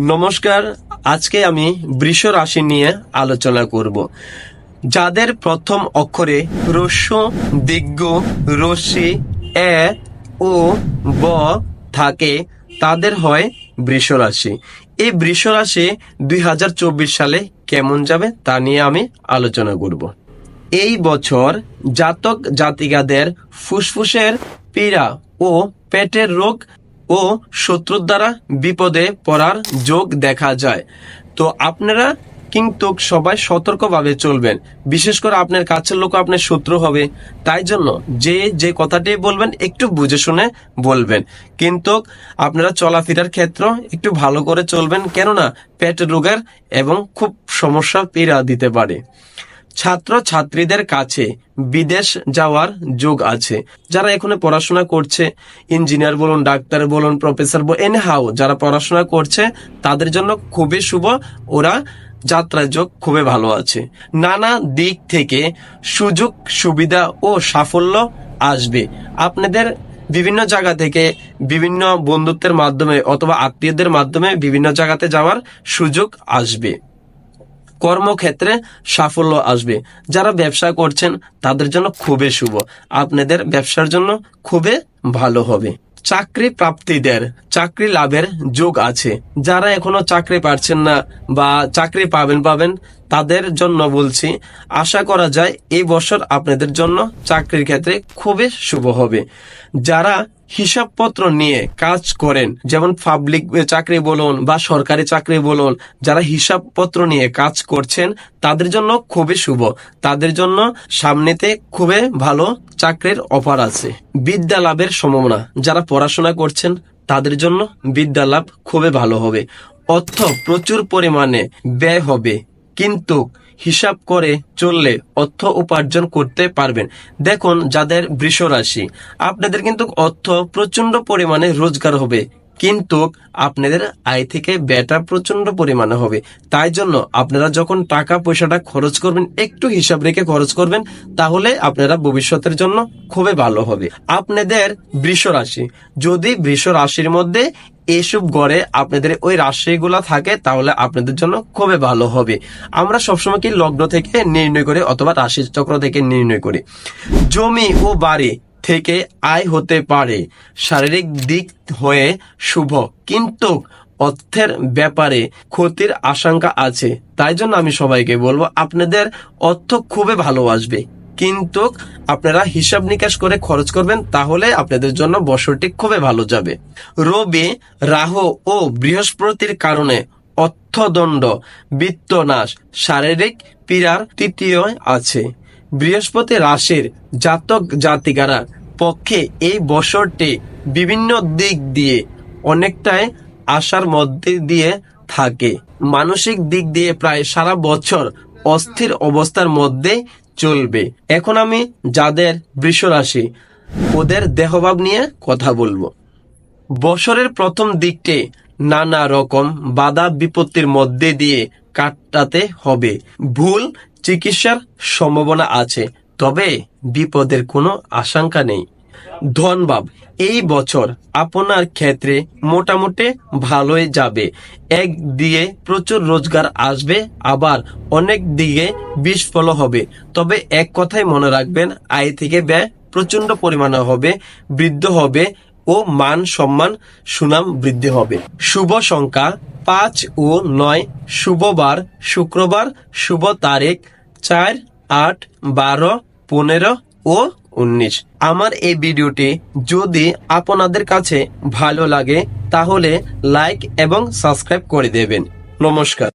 নমস্কার, আজকে আমি বৃষ রাশি নিয়ে আলোচনা করব। যাদের প্রথম অক্ষরে রস্য দিগ্গ, রশ্মি, এ, ও, ব থাকে, তাদের হয় বৃষ রাশি। এই বৃষ রাশি দুই সালে কেমন যাবে তা নিয়ে আমি আলোচনা করব। এই বছর জাতক জাতিকাদের ফুসফুসের পীড়া ও পেটের রোগ ও শত্রুর দ্বারা বিপদে পড়ার যোগ দেখা যায়। তো আপনারা কিন্তু সবাই সতর্কভাবে চলবেন। বিশেষ করে আপনার কাছের লোক আপনার শত্রু হবে। তাই জন্য যে যে কথাটি বলবেন একটু বুঝে শুনে বলবেন। কিন্তু আপনারা চলাফেরার ক্ষেত্র একটু ভালো করে চলবেন। কেননা পেট রোগের এবং খুব সমস্যা পীড়া দিতে পারে। ছাত্র ছাত্রীদের কাছে বিদেশ যাওয়ার যোগ আছে। যারা এখানে পড়াশোনা করছে, ইঞ্জিনিয়ার বলুন, ডাক্তার বলুন, প্রফেসর বলুন এন হাউ যারা পড়াশোনা করছে, তাদের জন্য খুবই শুভ। ওরা যাত্রার যোগ খুবই ভালো আছে। নানা দিক থেকে সুযোগ, সুবিধা ও সাফল্য আসবে। আপনাদের বিভিন্ন জায়গা থেকে বিভিন্ন বন্ধুত্বের মাধ্যমে অথবা আত্মীয়দের মাধ্যমে বিভিন্ন জায়গাতে যাওয়ার সুযোগ আসবে। কর্মক্ষেত্রে সাফল্য আসবে। যারা ব্যবসা করছেন, তাদের জন্য খুবই শুভ। আপনাদের ব্যবসার জন্য খুবই ভালো হবে। চাকরি প্রাপ্তিদের, চাকরি লাভের যোগ আছে। যারা এখনও চাকরি পাচ্ছেন না বা চাকরি পাবেন পাবেন তাদের জন্য বলছি, আশা করা যায় এই বছর আপনাদের জন্য চাকরির ক্ষেত্রে খুবই শুভ হবে। যারা হিসাবপত্র নিয়ে কাজ করেন, যেমন পাবলিক চাকরি বলুন বা সরকারি চাকরি বলুন, যারা হিসাবপত্র নিয়ে কাজ করছেন, তাদের জন্য খুবই শুভ। তাদের জন্য সামনেতে খুবই ভালো চাকরির অফার আছে। বিদ্যা লাভের সম্ভাবনা, যারা পড়াশোনা করছেন, তাদের জন্য বিদ্যা লাভ খুবই ভালো হবে। অর্থ প্রচুর পরিমাণে ব্যয় হবে। কিন্তু হিসাব করে চললে অর্থ উপার্জন করতে পারবেন। দেখুন যাদের বৃষ রাশি আপনাদের কিন্তু অর্থ প্রচণ্ড পরিমাণে রোজগার হবে, কিন্তু আপনাদের আয় থেকে ব্যয়টা প্রচণ্ড পরিমাণে হবে। তাই জন্য আপনারা যখন টাকা পয়সাটা খরচ করবেন, একটু হিসাব রেখে খরচ করবেন, তাহলে আপনারা ভবিষ্যতের জন্য খুবই ভালো হবে। আপনাদের বৃষ রাশি যদি বৃষ রাশির মধ্যে এইসব গড়ে আপনাদের ওই রাশিগুলা থাকে, তাহলে আপনাদের জন্য খুবই ভালো হবে। আমরা সবসময় কি লগ্ন থেকে নির্ণয় করি অথবা রাশি চক্র থেকে নির্ণয় করি? জমি ও বাড়ি থেকে আয় হতে পারে, শারীরিক দিক হয়ে শুভ, কিন্তু অর্থের ব্যাপারে ক্ষতির আশঙ্কা আছে। তাই জন্য আমি সবাইকে বলব, আপনাদের অর্থ খুবই ভালো আসবে কিন্তু আপনারা হিসাব নিকাশ করে খরচ করবেন, তাহলে আপনাদের জন্য বছরটি খুবই ভালো যাবে। রবি, রাহু ও বৃহস্পতির কারণে অর্থদণ্ড, বিত্তনাশ, শারীরিক পীড়ার তৃতীয় আছে। বৃহস্পতি রাশির জাতক জাতিকারা পক্ষে এই বছরটি বিভিন্ন দিক দিয়ে অনেকটাই আশার মধ্যে দিয়ে থাকে। মানসিক দিক দিয়ে প্রায় সারা বছর অস্থির অবস্থার মধ্যে চলবে। এখন আমি যাদের বৃষ রাশি ওদের দেহভাব নিয়ে কথা বলব। বছরের প্রথম দিকটি নানা রকম বাধা বিপত্তির মধ্যে দিয়ে কাটাতে হবে। ভুল চিকিৎসার সম্ভাবনা আছে, তবে বিপদের কোনো আশঙ্কা নেই। ধনভাব এই বছর আপনার ক্ষেত্রে মোটামুটি ভালোই যাবে। এক দিয়ে প্রচুর রোজগার আসবে, আবার অনেক দিকে বিস্ফল হবে। তবে এক কথাই মনে রাখবেন, আয় থেকে ব্যয় প্রচণ্ড পরিমাণে হবে, বৃদ্ধ হবে ও মান সম্মান, সুনাম বৃদ্ধি হবে। শুভ সংখ্যা পাঁচ ও নয়, শুভবার, শুক্রবার, শুভ তারিখ চার, আট, বারো, পনেরো ও উনিশ। আমার এই ভিডিওটি যদি আপনাদের কাছে ভালো লাগে, তাহলে লাইক এবং সাবস্ক্রাইব করে দেবেন। নমস্কার।